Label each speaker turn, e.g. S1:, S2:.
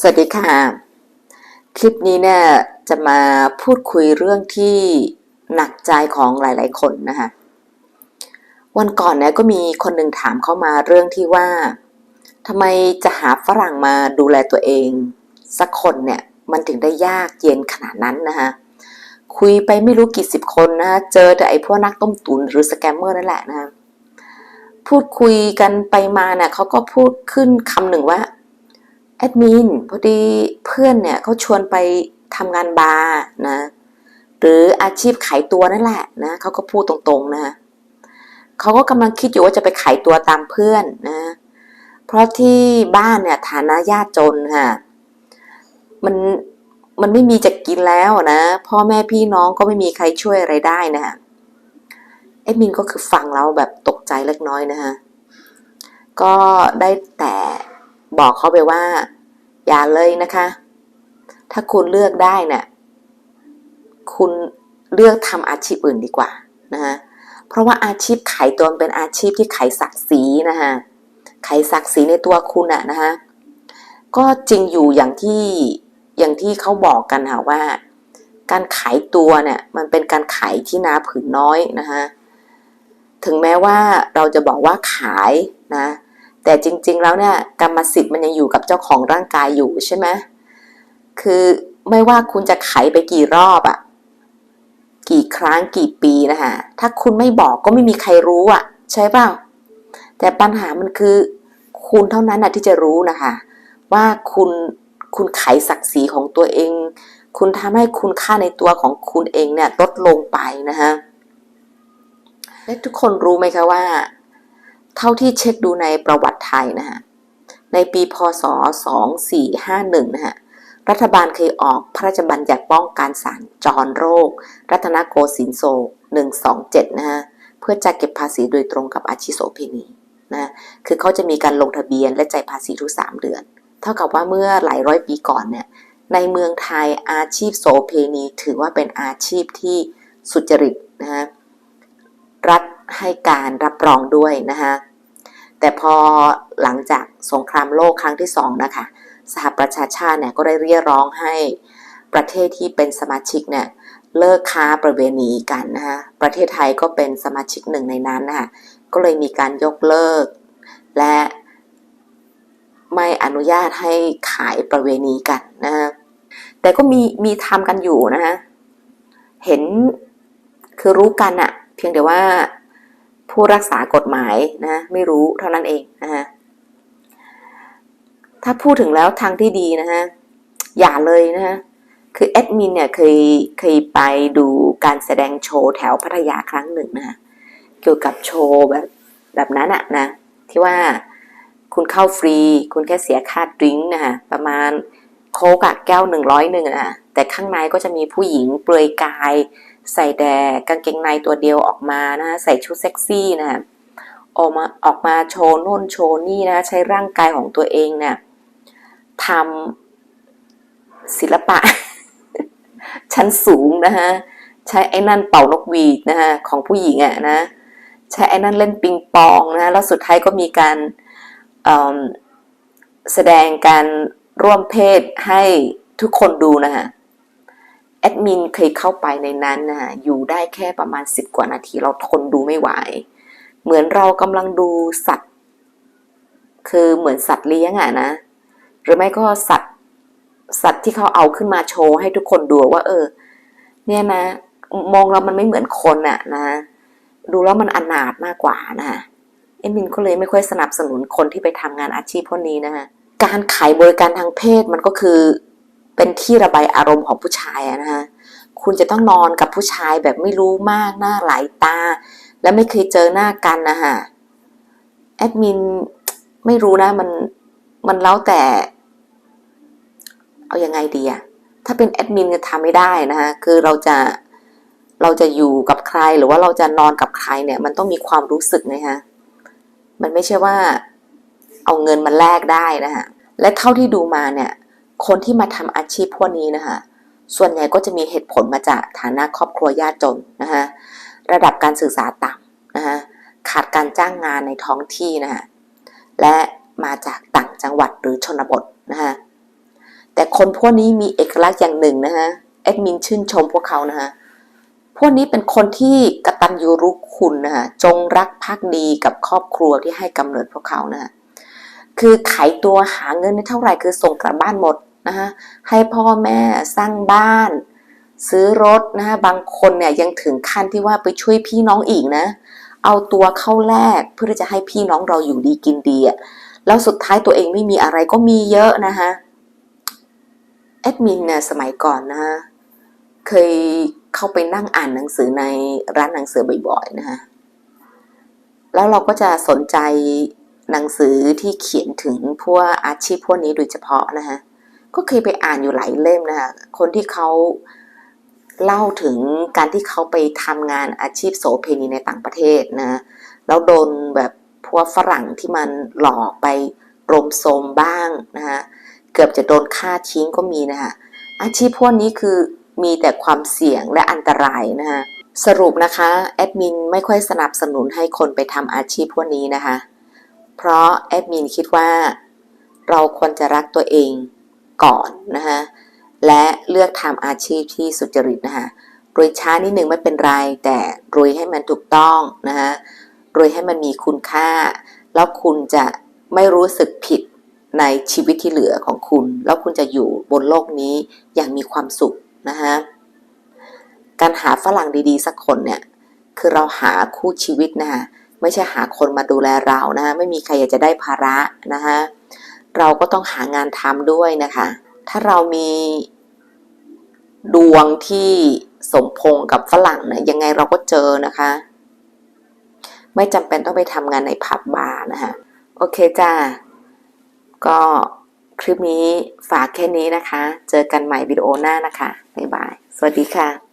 S1: สวัสดีค่ะ คลิปนี้เนี่ยจะมาพูดคุยเรื่องที่หนักใจของหลาย ๆ คนนะคะ วันก่อนเนี่ยก็มีคนหนึ่งถามเข้ามาเรื่องที่ว่าทำไมจะหาฝรั่งมาดูแลตัวเอง สักคนเนี่ยมันถึงได้ยากเย็นขนาดนั้นนะคะคุยไปไม่รู้กี่สิบคนนะคะเจอแต่ไอ้พวกนักต้มตุ๋นหรือสแกมเมอร์นั่นแหละนะคะพูดคุยกันไปมาเนี่ยเขาก็พูดขึ้นคำหนึ่งว่า แอดมินพอดีเพื่อนเนี่ยเขาชวนไปทำงานบาร์นะหรืออาชีพขายตัวนั่นแหละนะเขาก็พูดตรงๆนะเขาก็กำลังคิดอยู่ว่าจะไปขายตัวตามเพื่อนนะเพราะที่บ้านเนี่ยฐานะยากจนค่ะมันมันไม่มีจะกินแล้วนะพ่อแม่พี่น้องก็ไม่มีใครช่วยอะไรได้นะแอดมินก็คือฟังแล้วแบบตกใจเล็กน้อยนะฮะก็ได้แต่บอกเขาไปว่า อย่าเลยนะคะ ถ้าคุณเลือกได้เนี่ยคุณเลือกทำอาชีพอื่นดีกว่านะคะเพราะว่าอาชีพขายตัวเป็นอาชีพที่ขายศักดิ์ศรีนะคะขายศักดิ์ศรีในตัวคุณอะนะคะก็จริงอยู่อย่างที่อย่างที่เขาบอกกันค่ะว่า การขายตัวเนี่ยมันเป็นการขายที่นาผืนน้อยนะคะถึงแม้ว่าเราจะบอกว่าขายนะ แต่จริงๆแล้วเนี่ยกรรมสิทธิ์มันยังอยู่กับเจ้าของร่างกายอยู่ใช่ไหมคือไม่ว่าคุณจะไขไปกี่รอบอะกี่ครั้งกี่ปีนะคะถ้าคุณไม่บอกก็ไม่มีใครรู้อะใช่เปล่าแต่ปัญหามันคือคุณเท่านั้นนะที่จะรู้นะคะว่าคุณคุณไขศักดิ์ศรีของตัวเอง คุณทำให้คุณค่าในตัวของคุณเองเนี่ยลดลงไปนะคะและทุกคนรู้ไหมคะว่า เท่าที่เช็คดูในประวัติไทยนะฮะ ในปีพศ 2451 นะฮะ รัฐบาลเคยออกพระราชบัญญัติป้องกันสารจรโรค รัตนโกสินทร์โซ127 นะฮะ เพื่อจะเก็บภาษีโดยตรงกับอาชีพโสเพณีนะ คือเขาจะมีการลงทะเบียนและจ่ายภาษีทุก 3 เดือน เท่ากับว่าเมื่อหลายร้อยปีก่อนเนี่ย ในเมืองไทยอาชีพโสเพณี ถือว่าเป็นอาชีพที่สุจริตนะฮะ รัฐ ให้การรับรองด้วยนะคะแต่พอหลังจากสงครามโลกครั้งที่สองนะคะสหประชาชาติเนี่ยก็ได้เรียกร้องให้ประเทศที่เป็นสมาชิกเนี่ยเลิกค้าประเวณีกันนะคะประเทศไทยก็เป็นสมาชิกหนึ่งในนั้นนะคะก็เลยมีการยกเลิก และไม่อนุญาตให้ขายประเวณีกันนะคะแต่ก็มีมีทำกันอยู่นะคะเห็นคือรู้กันอะเพียงแต่ว่า ผู้รักษากฎหมายนะไม่รู้เท่านั้นเองนะฮะถ้าพูดถึงแล้วทางที่ดีนะฮะอย่าเลยนะฮะคือแอดมินเนี่ยเคยเคยไปดูการแสดงโชว์แถวพัทยาครั้งหนึ่งนะเกี่ยวกับโชว์แบบแบบนั้นอะนะที่ว่าคุณเข้าฟรี คุณแค่เสียค่าดริงก์นะฮะประมาณโค้กะแก้วหนึ่งร้อยหนึ่งอะแต่ข้างในก็จะมีผู้หญิงเปลือยกาย ใส่แดกางเกงในตัวเดียวออกมานะใส่ชุดเซ็กซี่นะออกมาออกมาโชว์น่นโชว์นี่นะใช้ร่างกายของตัวเองเนี่ยทำศิลปะ ชั้นสูงนะฮะใช้ไอ้นั่นเป่านกหวีดนะฮะของผู้หญิงอะนะใช้ไอ้นั่นเล่นปิงปองนะแล้วสุดท้ายก็มีการแสดงการร่วมเพศให้ทุกคนดูนะฮะ แอดมินเคยเข้าไปในนั้นนะอยู่ได้แค่ประมาณสิบกว่านาทีเราทนดูไม่ไหว เหมือนเรากำลังดูสัตว์ คือเหมือนสัตว์เลี้ยงอะนะ หรือไม่ก็สัตว์ สัตว์ที่เขาเอาขึ้นมาโชว์ให้ทุกคนดูว่า เออ เนี่ยนะ มองเรามันไม่เหมือนคนอะนะ ดูแล้วมันอนาถมากกว่านะเอมินก็เลยไม่ค่อยสนับสนุนคนที่ไปทำงานอาชีพพวกนี้นะการขายบริการทางเพศมันก็คือ เป็นที่ระบายอารมณ์ของผู้ชายนะฮะคุณจะต้องนอนกับผู้ชายแบบไม่รู้มากหน้าหลายตา และไม่เคยเจอหน้ากันนะฮะแอดมินไม่รู้นะมันมันแล้วแต่ เอาอยัางไงดีอะถ้าเป็นแอดมินจะทำไม่ได้นะฮะคือเราจะเราจะอยู่กับใครหรือว่าเราจะนอนกับใครเนี่ย มันต้องมีความรู้สึกนะฮะมันไม่ใช่ว่า เอาเงินมาแลกได้นะฮะและเท่าที่ดูมาเนี่ย คนที่มาทำอาชีพพวกนี้นะคะส่วนใหญ่ก็จะมีเหตุผลมาจากฐานะครอบครัวยากจนนะคะระดับการศึกษาต่ำนะคะขาดการจ้างงานในท้องที่นะคะและมาจากต่างจังหวัดหรือชนบทนะคะแต่คนพวกนี้มีเอกลักษณ์อย่างหนึ่งนะฮะแอดมินชื่นชมพวกเขานะฮะพวกนี้เป็นคนที่กตัญญูรู้คุณนะฮะจงรักภักดีกับครอบครัวที่ให้กำเนิดพวกเขานะฮะคือขายตัวหาเงินได้เท่าไหร่คือส่งกลับบ้านหมด นะฮะให้พ่อแม่สร้างบ้าน ซื้อรถนะฮะบางคนเนี่ยยังถึงขั้นที่ว่าไปช่วยพี่น้องอีกนะ เอาตัวเข้าแลกเพื่อที่จะให้พี่น้องเราอยู่ดีกินดีอะแล้วสุดท้ายตัวเองไม่มีอะไรก็มีเยอะนะฮะแอดมินเนี่ยสมัยก่อนนะฮะเคยเข้าไปนั่งอ่านหนังสือในร้านหนังสือบ่อยๆนะฮะแล้วเราก็จะสนใจหนังสือที่เขียนถึงพวกอาชีพพวกนี้โดยเฉพาะนะฮะ ก็เคยไปอ่านอยู่หลายเล่มนะคะคนที่เขาเล่าถึงการที่เขาไปทำงานอาชีพโสเพณีในต่างประเทศนะแล้วโดนแบบพวกฝรั่งที่มันหลอกไปรมโทมบ้างนะฮะเกือบจะโดนฆ่าทิ้งก็มีนะคะอาชีพพวกนี้คือมีแต่ความเสี่ยงและอันตรายนะคะสรุปนะคะแอดมินไม่ค่อยสนับสนุนให้คนไปทำอาชีพพวกนี้นะคะ เพราะแอดมินคิดว่า เราควรจะรักตัวเอง ก่อนนะคะและเลือกทำอาชีพที่สุจริตนะคะรวยช้านิดหนึ่งไม่เป็นไร แต่รวยให้มันถูกต้องนะคะรวยให้มันมีคุณค่า แล้วคุณจะไม่รู้สึกผิดในชีวิตที่เหลือของคุณ แล้วคุณจะอยู่บนโลกนี้อย่างมีความสุขนะคะการหาฝรั่งดีๆ สักคนเนี่ยคือเราหาคู่ชีวิตนะคะไม่ใช่หาคนมาดูแลเรานะคะไม่มีใครอยากจะได้ภาระนะคะ เราก็ต้องหางานทำด้วยนะคะ ถ้าเรามีดวงที่สมพงกับฝรั่งเนี่ยยังไงเราก็เจอนะคะ ไม่จำเป็นต้องไปทำงานในผับบาร์นะคะโอเคจ้าก็คลิปนี้ฝากแค่นี้นะคะ เจอกันใหม่วิดีโอหน้านะคะ บ๊ายบาย สวัสดีค่ะ